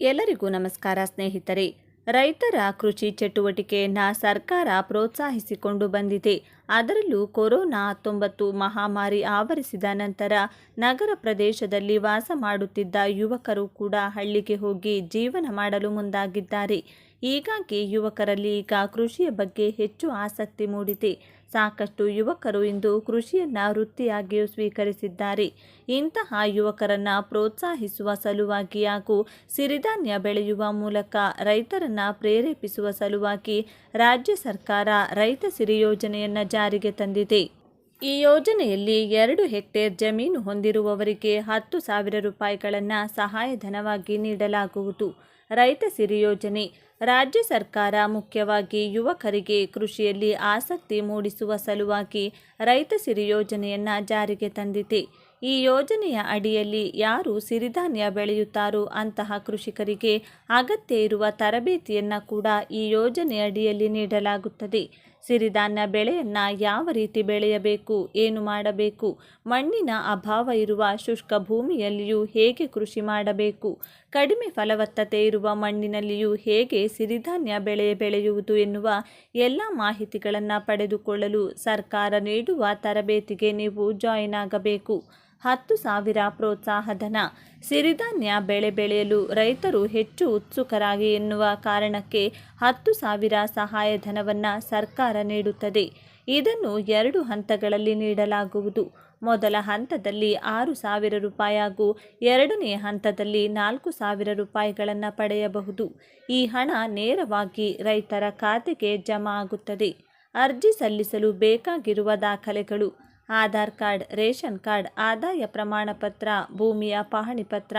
ಎಲ್ಲರಿಗೂ ನಮಸ್ಕಾರ ಸ್ನೇಹಿತರೆ. ರೈತರ ಕೃಷಿ ಚಟುವಟಿಕೆಯನ್ನು ಸರ್ಕಾರ ಪ್ರೋತ್ಸಾಹಿಸಿಕೊಂಡು ಬಂದಿದೆ. ಅದರಲ್ಲೂ ಕೊರೋನಾ ಹತ್ತೊಂಬತ್ತು ಮಹಾಮಾರಿ ಆವರಿಸಿದ ನಂತರ ನಗರ ಪ್ರದೇಶದಲ್ಲಿ ವಾಸ ಮಾಡುತ್ತಿದ್ದ ಯುವಕರು ಕೂಡ ಹಳ್ಳಿಗೆ ಹೋಗಿ ಜೀವನ ಮಾಡಲು ಮುಂದಾಗಿದ್ದಾರೆ. ಹೀಗಾಗಿ ಯುವಕರಲ್ಲಿ ಈಗ ಕೃಷಿಯ ಬಗ್ಗೆ ಹೆಚ್ಚು ಆಸಕ್ತಿ ಮೂಡಿದೆ. ಸಾಕಷ್ಟು ಯುವಕರು ಇಂದು ಕೃಷಿಯನ್ನು ವೃತ್ತಿಯಾಗಿಯೂ ಸ್ವೀಕರಿಸಿದ್ದಾರೆ. ಇಂತಹ ಯುವಕರನ್ನು ಪ್ರೋತ್ಸಾಹಿಸುವ ಸಲುವಾಗಿ ಹಾಗೂ ಸಿರಿಧಾನ್ಯ ಬೆಳೆಯುವ ಮೂಲಕ ರೈತರನ್ನು ಪ್ರೇರೇಪಿಸುವ ಸಲುವಾಗಿ ರಾಜ್ಯ ಸರ್ಕಾರ ರೈತ ಸಿರಿ ಯೋಜನೆಯನ್ನು ಜಾರಿಗೆ ತಂದಿದೆ. ಈ ಯೋಜನೆಯಲ್ಲಿ ಎರಡು ಹೆಕ್ಟೇರ್ ಜಮೀನು ಹೊಂದಿರುವವರಿಗೆ ಹತ್ತು ಸಾವಿರ ರೂಪಾಯಿಗಳನ್ನು ಸಹಾಯಧನವಾಗಿ ನೀಡಲಾಗುವುದು. ರೈತ ಸಿರಿ ಯೋಜನೆ ರಾಜ್ಯ ಸರ್ಕಾರ ಮುಖ್ಯವಾಗಿ ಯುವಕರಿಗೆ ಕೃಷಿಯಲ್ಲಿ ಆಸಕ್ತಿ ಮೂಡಿಸುವ ಸಲುವಾಗಿ ರೈತ ಸಿರಿ ಯೋಜನೆಯನ್ನು ಜಾರಿಗೆ ತಂದಿದೆ. ಈ ಯೋಜನೆಯ ಅಡಿಯಲ್ಲಿ ಯಾರು ಸಿರಿಧಾನ್ಯ ಬೆಳೆಯುತ್ತಾರೋ ಅಂತಹ ಕೃಷಿಕರಿಗೆ ಅಗತ್ಯ ಇರುವ ತರಬೇತಿಯನ್ನು ಕೂಡ ಈ ಯೋಜನೆಯ ಅಡಿಯಲ್ಲಿ ನೀಡಲಾಗುತ್ತದೆ. ಸಿರಿಧಾನ್ಯ ಬೆಳೆಯನ್ನು ಯಾವ ರೀತಿ ಬೆಳೆಯಬೇಕು, ಏನು ಮಾಡಬೇಕು, ಮಣ್ಣಿನ ಅಭಾವ ಇರುವ ಶುಷ್ಕ ಭೂಮಿಯಲ್ಲಿಯೂ ಹೇಗೆ ಕೃಷಿ ಮಾಡಬೇಕು, ಕಡಿಮೆ ಫಲವತ್ತತೆ ಇರುವ ಮಣ್ಣಿನಲ್ಲಿಯೂ ಹೇಗೆ ಸಿರಿಧಾನ್ಯ ಬೆಳೆ ಬೆಳೆಯುವುದು ಎನ್ನುವ ಎಲ್ಲ ಮಾಹಿತಿಗಳನ್ನು ಪಡೆದುಕೊಳ್ಳಲು ಸರ್ಕಾರ ನೀಡುವ ತರಬೇತಿಗೆ ನೀವು ಜಾಯಿನ್ ಆಗಬೇಕು. ಹತ್ತು ಸಾವಿರ ಪ್ರೋತ್ಸಾಹಧನ. ಸಿರಿಧಾನ್ಯ ಬೆಳೆ ಬೆಳೆಯಲು ರೈತರು ಹೆಚ್ಚು ಉತ್ಸುಕರಾಗಿ ಎನ್ನುವ ಕಾರಣಕ್ಕೆ ಹತ್ತು ಸಾವಿರ ಸಹಾಯಧನವನ್ನು ಸರ್ಕಾರ ನೀಡುತ್ತದೆ. ಇದನ್ನು ಎರಡು ಹಂತಗಳಲ್ಲಿ ನೀಡಲಾಗುವುದು. ಮೊದಲ ಹಂತದಲ್ಲಿ ಆರು ಸಾವಿರ ರೂಪಾಯಿ ಹಾಗೂ ಎರಡನೇ ಹಂತದಲ್ಲಿ ನಾಲ್ಕು ಸಾವಿರ ರೂಪಾಯಿಗಳನ್ನು ಪಡೆಯಬಹುದು. ಈ ಹಣ ನೇರವಾಗಿ ರೈತರ ಖಾತೆಗೆ ಜಮಾ ಆಗುತ್ತದೆ. ಅರ್ಜಿ ಸಲ್ಲಿಸಲು ಬೇಕಾಗಿರುವ ದಾಖಲೆಗಳು. ಆಧಾರ್ ಕಾರ್ಡ್, ರೇಷನ್ ಕಾರ್ಡ್, ಆದಾಯ ಪ್ರಮಾಣ ಪತ್ರ ಭೂಮಿಯ ಪಹಣಿ ಪತ್ರ,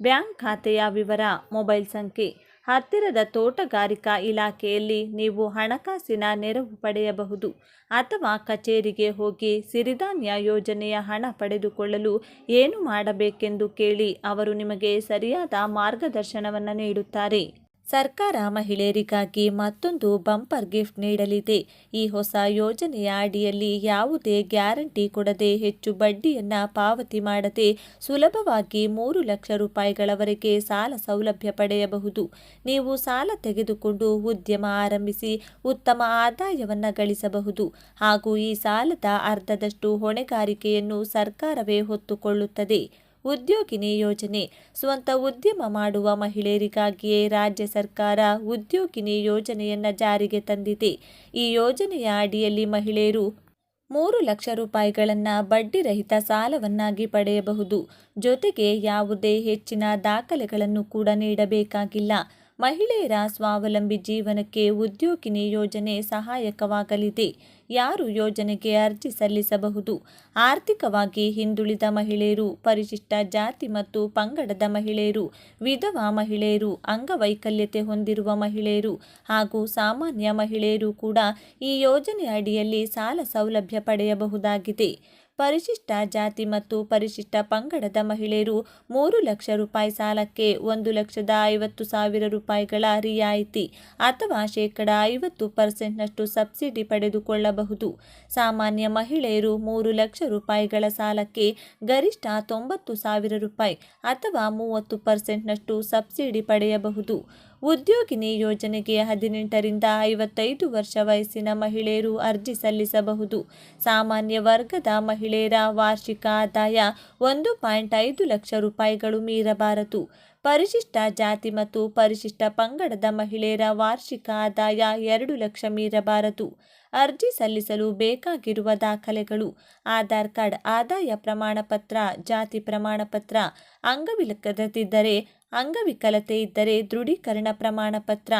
ಬ್ಯಾಂಕ್ ಖಾತೆಯ ವಿವರ, ಮೊಬೈಲ್ ಸಂಖ್ಯೆ. ಹತ್ತಿರದ ತೋಟಗಾರಿಕಾ ಇಲಾಖೆಯಲ್ಲಿ ನೀವು ಹಣಕಾಸಿನ ನೆರವು ಪಡೆಯಬಹುದು ಅಥವಾ ಕಚೇರಿಗೆ ಹೋಗಿ ಸಿರಿಧಾನ್ಯ ಯೋಜನೆಯ ಹಣ ಪಡೆದುಕೊಳ್ಳಲು ಏನು ಮಾಡಬೇಕೆಂದು ಕೇಳಿ ಅವರು ನಿಮಗೆ ಸರಿಯಾದ ಮಾರ್ಗದರ್ಶನವನ್ನು ನೀಡುತ್ತಾರೆ. ಸರ್ಕಾರ ಮಹಿಳೆಯರಿಗಾಗಿ ಮತ್ತೊಂದು ಬಂಪರ್ ಗಿಫ್ಟ್ ನೀಡಲಿದೆ. ಈ ಹೊಸ ಯೋಜನೆಯ ಅಡಿಯಲ್ಲಿ ಯಾವುದೇ ಗ್ಯಾರಂಟಿ ಕೊಡದೆ ಹೆಚ್ಚು ಬಡ್ಡಿಯನ್ನು ಪಾವತಿ ಮಾಡದೆ ಸುಲಭವಾಗಿ ಮೂರು ಲಕ್ಷ ರೂಪಾಯಿಗಳವರೆಗೆ ಸಾಲ ಸೌಲಭ್ಯ ಪಡೆಯಬಹುದು. ನೀವು ಸಾಲ ತೆಗೆದುಕೊಂಡು ಉದ್ಯಮ ಆರಂಭಿಸಿ ಉತ್ತಮ ಆದಾಯವನ್ನು ಗಳಿಸಬಹುದು. ಹಾಗೂ ಈ ಸಾಲದ ಅರ್ಧದಷ್ಟು ಹೊಣೆಗಾರಿಕೆಯನ್ನು ಸರ್ಕಾರವೇ ಹೊತ್ತುಕೊಳ್ಳುತ್ತದೆ. ಉದ್ಯೋಗಿನಿ ಯೋಜನೆ. ಸ್ವಂತ ಉದ್ಯಮ ಮಾಡುವ ಮಹಿಳೆಯರಿಗಾಗಿಯೇ ರಾಜ್ಯ ಸರ್ಕಾರ ಉದ್ಯೋಗಿನಿ ಯೋಜನೆಯನ್ನು ಜಾರಿಗೆ ತಂದಿದೆ. ಈ ಯೋಜನೆಯ ಅಡಿಯಲ್ಲಿ ಮಹಿಳೆಯರು ಮೂರು ಲಕ್ಷ ರೂಪಾಯಿಗಳನ್ನು ಬಡ್ಡಿರಹಿತ ಸಾಲವನ್ನಾಗಿ ಪಡೆಯಬಹುದು. ಜೊತೆಗೆ ಯಾವುದೇ ಹೆಚ್ಚಿನ ದಾಖಲೆಗಳನ್ನು ಕೂಡ ನೀಡಬೇಕಾಗಿಲ್ಲ. ಮಹಿಳೆಯರ ಸ್ವಾವಲಂಬಿ ಜೀವನಕ್ಕೆ ಉದ್ಯೋಗಿನಿ ಯೋಜನೆ ಸಹಾಯಕವಾಗಲಿದೆ. ಯಾರು ಯೋಜನೆಗೆ ಅರ್ಜಿ ಸಲ್ಲಿಸಬಹುದು? ಆರ್ಥಿಕವಾಗಿ ಹಿಂದುಳಿದ ಮಹಿಳೆಯರು, ಪರಿಶಿಷ್ಟ ಜಾತಿ ಮತ್ತು ಪಂಗಡದ ಮಹಿಳೆಯರು, ವಿಧವಾ ಮಹಿಳೆಯರು, ಅಂಗವೈಕಲ್ಯತೆ ಹೊಂದಿರುವ ಮಹಿಳೆಯರು ಹಾಗೂ ಸಾಮಾನ್ಯ ಮಹಿಳೆಯರು ಕೂಡ ಈ ಯೋಜನೆ ಅಡಿಯಲ್ಲಿ ಸಾಲ ಸೌಲಭ್ಯ ಪಡೆಯಬಹುದಾಗಿದೆ. ಪರಿಶಿಷ್ಟ ಜಾತಿ ಮತ್ತು ಪರಿಶಿಷ್ಟ ಪಂಗಡದ ಮಹಿಳೆಯರು ಮೂರು ಲಕ್ಷ ರೂಪಾಯಿ ಸಾಲಕ್ಕೆ ಒಂದು ಲಕ್ಷದ ಐವತ್ತು ಸಾವಿರ ರೂಪಾಯಿಗಳ ರಿಯಾಯಿತಿ ಅಥವಾ ಶೇಕಡ ಐವತ್ತು ಪರ್ಸೆಂಟ್ನಷ್ಟು ಸಬ್ಸಿಡಿ ಪಡೆದುಕೊಳ್ಳಬಹುದು. ಸಾಮಾನ್ಯ ಮಹಿಳೆಯರು ಮೂರು ಲಕ್ಷ ರೂಪಾಯಿಗಳ ಸಾಲಕ್ಕೆ ಗರಿಷ್ಠ ತೊಂಬತ್ತು ಸಾವಿರ ರೂಪಾಯಿ ಅಥವಾ ಮೂವತ್ತು ಪರ್ಸೆಂಟ್ನಷ್ಟು ಸಬ್ಸಿಡಿ ಪಡೆಯಬಹುದು. ಉದ್ಯೋಗಿನಿ ಯೋಜನೆಗೆ ಹದಿನೆಂಟರಿಂದ ಐವತ್ತೈದು ವರ್ಷ ವಯಸ್ಸಿನ ಮಹಿಳೆಯರು ಅರ್ಜಿ ಸಲ್ಲಿಸಬಹುದು. ಸಾಮಾನ್ಯ ವರ್ಗದ ಮಹಿಳೆಯರ ವಾರ್ಷಿಕ ಆದಾಯ ಒಂದು ಪಾಯಿಂಟ್ ಐದು ಲಕ್ಷ ರೂಪಾಯಿಗಳು ಮೀರಬಾರದು. ಪರಿಶಿಷ್ಟ ಜಾತಿ ಮತ್ತು ಪರಿಶಿಷ್ಟ ಪಂಗಡದ ಮಹಿಳೆಯರ ವಾರ್ಷಿಕ ಆದಾಯ ಎರಡು ಲಕ್ಷ ಮೀರಬಾರದು. ಅರ್ಜಿ ಸಲ್ಲಿಸಲು ಬೇಕಾಗಿರುವ ದಾಖಲೆಗಳು, ಆಧಾರ್ ಕಾರ್ಡ್, ಆದಾಯ ಪ್ರಮಾಣಪತ್ರ, ಜಾತಿ ಪ್ರಮಾಣಪತ್ರ ಅಂಗವಿಲಕ್ಕದಿದ್ದರೆ ಅಂಗವಿಕಲತೆ ಇದ್ದರೆ ದೃಢೀಕರಣ ಪ್ರಮಾಣ ಪತ್ರ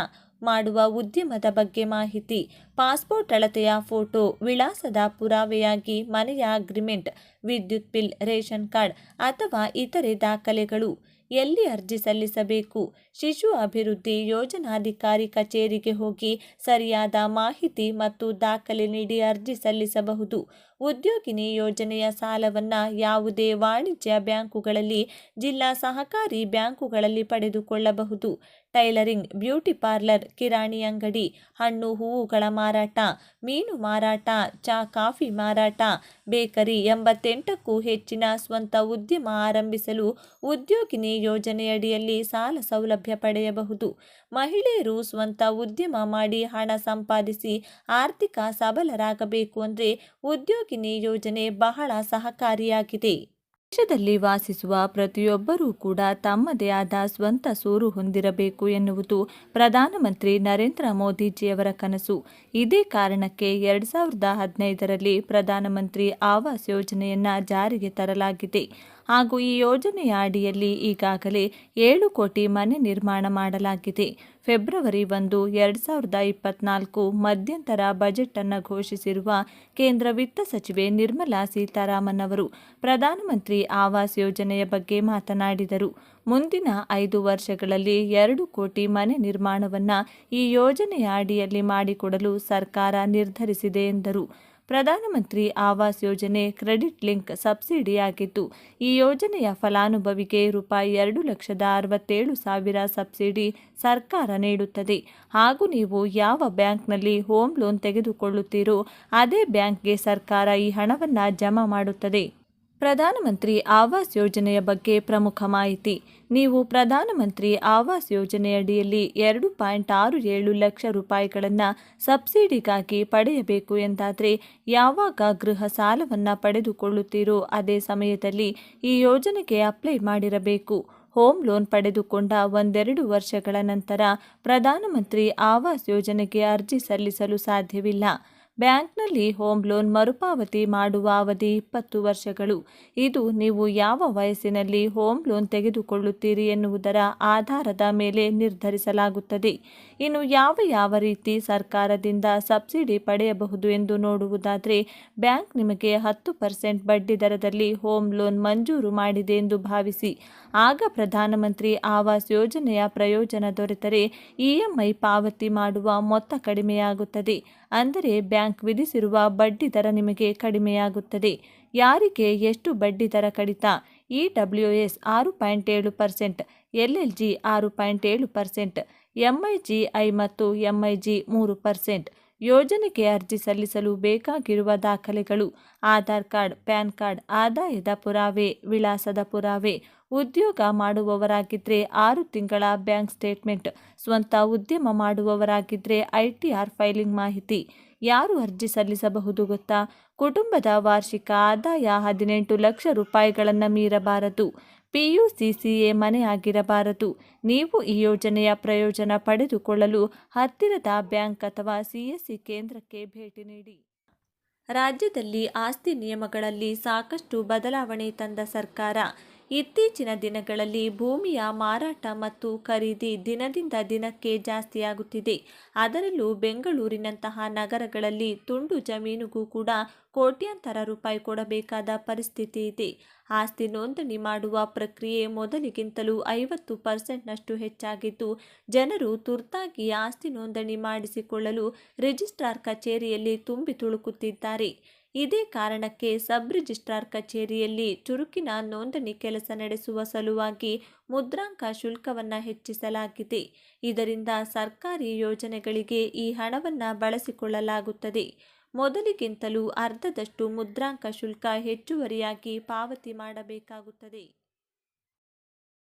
ಮಾಡುವ ಉದ್ಯಮದ ಬಗ್ಗೆ ಮಾಹಿತಿ. ಪಾಸ್ಪೋರ್ಟ್ ಅಳತೆಯ ಫೋಟೋ ವಿಳಾಸದ ಪುರಾವೆಯಾಗಿ ಮನೆಯ ಅಗ್ರಿಮೆಂಟ್, ವಿದ್ಯುತ್ ಬಿಲ್, ರೇಷನ್ ಕಾರ್ಡ್ ಅಥವಾ ಇತರೆ ದಾಖಲೆಗಳು. ಎಲ್ಲಿ ಅರ್ಜಿ ಸಲ್ಲಿಸಬೇಕು? ಶಿಶು ಅಭಿವೃದ್ಧಿ ಯೋಜನಾಧಿಕಾರಿ ಕಚೇರಿಗೆ ಹೋಗಿ ಸರಿಯಾದ ಮಾಹಿತಿ ಮತ್ತು ದಾಖಲೆ ನೀಡಿ ಅರ್ಜಿ ಸಲ್ಲಿಸಬಹುದು. ಉದ್ಯೋಗಿನಿ ಯೋಜನೆಯ ಸಾಲವನ್ನು ಯಾವುದೇ ವಾಣಿಜ್ಯ ಬ್ಯಾಂಕುಗಳಲ್ಲಿ, ಜಿಲ್ಲಾ ಸಹಕಾರಿ ಬ್ಯಾಂಕುಗಳಲ್ಲಿ ಪಡೆದುಕೊಳ್ಳಬಹುದು. ಟೈಲರಿಂಗ್, ಬ್ಯೂಟಿ ಪಾರ್ಲರ್, ಕಿರಾಣಿ ಅಂಗಡಿ, ಹಣ್ಣು, ಹೂವುಗಳ ಮಾರಾಟ, ಮೀನು ಮಾರಾಟ, ಚಾ, ಕಾಫಿ ಮಾರಾಟ, ಬೇಕರಿ ಎಂಬತ್ತೆಂಟಕ್ಕೂ ಹೆಚ್ಚಿನ ಸ್ವಂತ ಉದ್ಯಮ ಆರಂಭಿಸಲು ಉದ್ಯೋಗಿನಿ ಯೋಜನೆಯಡಿಯಲ್ಲಿ ಸಾಲ ಸೌಲಭ್ಯ ಪಡೆಯಬಹುದು. ಮಹಿಳೆಯರು ಸ್ವಂತ ಉದ್ಯಮ ಮಾಡಿ ಹಣ ಸಂಪಾದಿಸಿ ಆರ್ಥಿಕ ಸಬಲರಾಗಬೇಕು ಅಂದರೆ ಉದ್ಯೋಗಿನಿ ಯೋಜನೆ ಬಹಳ ಸಹಕಾರಿಯಾಗಿದೆ. ದೇಶದಲ್ಲಿ ವಾಸಿಸುವ ಪ್ರತಿಯೊಬ್ಬರೂ ಕೂಡ ತಮ್ಮದೇ ಆದ ಸ್ವಂತ ಸೂರು ಹೊಂದಿರಬೇಕು ಎನ್ನುವುದು ಪ್ರಧಾನಮಂತ್ರಿ ನರೇಂದ್ರ ಮೋದಿಜಿಯವರ ಕನಸು. ಇದೇ ಕಾರಣಕ್ಕೆ ಎರಡ್ ಸಾವಿರದ ಹದಿನೈದರಲ್ಲಿ ಪ್ರಧಾನಮಂತ್ರಿ ಆವಾಸ್ ಯೋಜನೆಯನ್ನು ಜಾರಿಗೆ ತರಲಾಗಿದೆ. ಹಾಗೂ ಈ ಯೋಜನೆಯ ಅಡಿಯಲ್ಲಿ ಈಗಾಗಲೇ ಏಳು ಕೋಟಿ ಮನೆ ನಿರ್ಮಾಣ ಮಾಡಲಾಗಿದೆ. ಫೆಬ್ರವರಿ ಒಂದು, ಎರಡು ಸಾವಿರದ ಇಪ್ಪತ್ನಾಲ್ಕು ಮಧ್ಯಂತರ ಬಜೆಟ್ ಅನ್ನು ಘೋಷಿಸಿರುವ ಕೇಂದ್ರ ವಿತ್ತ ಸಚಿವೆ ನಿರ್ಮಲಾ ಸೀತಾರಾಮನ್ ಅವರು ಪ್ರಧಾನಮಂತ್ರಿ ಆವಾಸ್ ಯೋಜನೆಯ ಬಗ್ಗೆ ಮಾತನಾಡಿದರು. ಮುಂದಿನ ಐದು ವರ್ಷಗಳಲ್ಲಿ ಎರಡು ಕೋಟಿ ಮನೆ ನಿರ್ಮಾಣವನ್ನು ಈ ಯೋಜನೆಯ ಅಡಿಯಲ್ಲಿ ಮಾಡಿಕೊಡಲು ಸರ್ಕಾರ ನಿರ್ಧರಿಸಿದೆ ಎಂದರು. ಪ್ರಧಾನಮಂತ್ರಿ ಆವಾಸ್ ಯೋಜನೆ ಕ್ರೆಡಿಟ್ ಲಿಂಕ್ ಸಬ್ಸಿಡಿಯಾಗಿದ್ದು, ಈ ಯೋಜನೆಯ ಫಲಾನುಭವಿಗೆ ರೂಪಾಯಿ ಎರಡು ಲಕ್ಷದ ಅರವತ್ತೇಳು ಸಾವಿರ ಸಬ್ಸಿಡಿ ಸರ್ಕಾರ ನೀಡುತ್ತದೆ. ಹಾಗೂ ನೀವು ಯಾವ ಬ್ಯಾಂಕ್ನಲ್ಲಿ ಹೋಮ್ ಲೋನ್ ತೆಗೆದುಕೊಳ್ಳುತ್ತೀರೋ, ಅದೇ ಬ್ಯಾಂಕ್ಗೆ ಸರ್ಕಾರ ಈ ಹಣವನ್ನು ಜಮಾ ಮಾಡುತ್ತದೆ. ಪ್ರಧಾನಮಂತ್ರಿ ಆವಾಸ್ ಯೋಜನೆಯ ಬಗ್ಗೆ ಪ್ರಮುಖ ಮಾಹಿತಿ. ನೀವು ಪ್ರಧಾನಮಂತ್ರಿ ಆವಾಸ್ ಯೋಜನೆಯಡಿಯಲ್ಲಿ ಎರಡು ಪಾಯಿಂಟ್ ಆರು ಏಳು ಲಕ್ಷ ರೂಪಾಯಿಗಳನ್ನು ಸಬ್ಸಿಡಿಗಾಗಿ ಪಡೆಯಬೇಕು ಎಂದಾದರೆ ಯಾವಾಗ ಗೃಹ ಸಾಲವನ್ನು ಪಡೆದುಕೊಳ್ಳುತ್ತೀರೋ ಅದೇ ಸಮಯದಲ್ಲಿ ಈ ಯೋಜನೆಗೆ ಅಪ್ಲೈ ಮಾಡಿರಬೇಕು. ಹೋಮ್ ಲೋನ್ ಪಡೆದುಕೊಂಡ ಒಂದೆರಡು ವರ್ಷಗಳ ನಂತರ ಪ್ರಧಾನಮಂತ್ರಿ ಆವಾಸ್ ಯೋಜನೆಗೆ ಅರ್ಜಿ ಸಲ್ಲಿಸಲು ಸಾಧ್ಯವಿಲ್ಲ. ಬ್ಯಾಂಕ್ನಲ್ಲಿ ಹೋಮ್ ಲೋನ್ ಮರುಪಾವತಿ ಮಾಡುವ ಅವಧಿ ಇಪ್ಪತ್ತು ವರ್ಷಗಳು. ಇದು ನೀವು ಯಾವ ವಯಸ್ಸಿನಲ್ಲಿ ಹೋಮ್ ಲೋನ್ ತೆಗೆದುಕೊಳ್ಳುತ್ತೀರಿ ಎನ್ನುವುದರ ಆಧಾರದ ಮೇಲೆ ನಿರ್ಧರಿಸಲಾಗುತ್ತದೆ. ಇನ್ನು ಯಾವ ಯಾವ ರೀತಿ ಸರ್ಕಾರದಿಂದ ಸಬ್ಸಿಡಿ ಪಡೆಯಬಹುದು ಎಂದು ನೋಡುವುದಾದರೆ, ಬ್ಯಾಂಕ್ ನಿಮಗೆ ಹತ್ತು ಪರ್ಸೆಂಟ್ ಬಡ್ಡಿ ದರದಲ್ಲಿ ಹೋಮ್ ಲೋನ್ ಮಂಜೂರು ಮಾಡಿದೆ ಎಂದು ಭಾವಿಸಿ. ಆಗ ಪ್ರಧಾನಮಂತ್ರಿ ಆವಾಸ್ ಯೋಜನೆಯ ಪ್ರಯೋಜನ ದೊರೆತರೆ ಇಎಂಐ ಪಾವತಿ ಮಾಡುವ ಮೊತ್ತ ಕಡಿಮೆಯಾಗುತ್ತದೆ. ಅಂದರೆ ಬ್ಯಾಂಕ್ ವಿಧಿಸಿರುವ ಬಡ್ಡಿ ದರ ನಿಮಗೆ ಕಡಿಮೆಯಾಗುತ್ತದೆ. ಯಾರಿಗೆ ಎಷ್ಟು ಬಡ್ಡಿ ದರ ಕಡಿತ? ಇ ಡಬ್ಲ್ಯೂ ಎಸ್ ಆರು ಪಾಯಿಂಟ್ ಏಳು ಪರ್ಸೆಂಟ್ ಎಲ್ ಎಲ್ ಜಿ ಆರು ಪಾಯಿಂಟ್ ಏಳು ಪರ್ಸೆಂಟ್ ಎಂಐ ಜಿ ಐ ಮತ್ತು ಎಂಐಜಿ ಮೂರು ಪರ್ಸೆಂಟ್. ಯೋಜನೆಗೆ ಅರ್ಜಿ ಸಲ್ಲಿಸಲು ಬೇಕಾಗಿರುವ ದಾಖಲೆಗಳು, ಆಧಾರ್ ಕಾರ್ಡ್, ಪ್ಯಾನ್ ಕಾರ್ಡ್, ಆದಾಯದ ಪುರಾವೆ, ವಿಳಾಸದ ಪುರಾವೆ, ಉದ್ಯೋಗ ಮಾಡುವವರಾಗಿದ್ದರೆ ಆರು ತಿಂಗಳ ಬ್ಯಾಂಕ್ ಸ್ಟೇಟ್ಮೆಂಟ್, ಸ್ವಂತ ಉದ್ಯಮ ಮಾಡುವವರಾಗಿದ್ದರೆ ಐ ಫೈಲಿಂಗ್ ಮಾಹಿತಿ. ಯಾರು ಅರ್ಜಿ ಸಲ್ಲಿಸಬಹುದು ಗೊತ್ತಾ? ಕುಟುಂಬದ ವಾರ್ಷಿಕ ಆದಾಯ ಹದಿನೆಂಟು ಲಕ್ಷ ರೂಪಾಯಿಗಳನ್ನು ಮೀರಬಾರದು. ಪಿಯುಸಿಸಿಎ ಸಿಸಿಎ ಮನೆಯಾಗಿರಬಾರದು. ನೀವು ಈ ಯೋಜನೆಯ ಪ್ರಯೋಜನ ಪಡೆದುಕೊಳ್ಳಲು ಹತ್ತಿರದ ಬ್ಯಾಂಕ್ ಅಥವಾ ಸಿಎಸ್ಸಿ ಕೇಂದ್ರಕ್ಕೆ ಭೇಟಿ ನೀಡಿ. ರಾಜ್ಯದಲ್ಲಿ ಆಸ್ತಿ ನಿಯಮಗಳಲ್ಲಿ ಸಾಕಷ್ಟು ಬದಲಾವಣೆ ತಂದ ಸರ್ಕಾರ ಇತ್ತೀಚಿನ ದಿನಗಳಲ್ಲಿ ಭೂಮಿಯ ಮಾರಾಟ ಮತ್ತು ಖರೀದಿ ದಿನದಿಂದ ದಿನಕ್ಕೆ ಜಾಸ್ತಿಯಾಗುತ್ತಿದೆ. ಅದರಲ್ಲೂ ಬೆಂಗಳೂರಿನಂತಹ ನಗರಗಳಲ್ಲಿ ತುಂಡು ಜಮೀನಿಗೂ ಕೂಡ ಕೋಟ್ಯಾಂತರ ರೂಪಾಯಿ ಕೊಡಬೇಕಾದ ಪರಿಸ್ಥಿತಿ ಇದೆ. ಆಸ್ತಿ ನೋಂದಣಿ ಮಾಡುವ ಪ್ರಕ್ರಿಯೆ ಮೊದಲಿಗಿಂತಲೂ ಐವತ್ತು ಪರ್ಸೆಂಟ್ನಷ್ಟು ಹೆಚ್ಚಾಗಿದ್ದು, ಜನರು ತುರ್ತಾಗಿ ಆಸ್ತಿ ನೋಂದಣಿ ಮಾಡಿಸಿಕೊಳ್ಳಲು ರಿಜಿಸ್ಟ್ರಾರ್ ಕಚೇರಿಯಲ್ಲಿ ತುಂಬಿ ತುಳುಕುತ್ತಿದ್ದಾರೆ. ಇದೇ ಕಾರಣಕ್ಕೆ ಸಬ್ ರಿಜಿಸ್ಟ್ರಾರ್ ಕಚೇರಿಯಲ್ಲಿ ಚುರುಕಿನ ನೋಂದಣಿ ಕೆಲಸ ನಡೆಸುವ ಸಲುವಾಗಿ ಮುದ್ರಾಂಕ ಶುಲ್ಕವನ್ನು ಹೆಚ್ಚಿಸಲಾಗಿದೆ. ಇದರಿಂದ ಸರ್ಕಾರಿ ಯೋಜನೆಗಳಿಗೆ ಈ ಹಣವನ್ನು ಬಳಸಿಕೊಳ್ಳಲಾಗುತ್ತದೆ. ಮೊದಲಿಗಿಂತಲೂ ಅರ್ಧದಷ್ಟು ಮುದ್ರಾಂಕ ಶುಲ್ಕ ಹೆಚ್ಚುವರಿಯಾಗಿ ಪಾವತಿ ಮಾಡಬೇಕಾಗುತ್ತದೆ.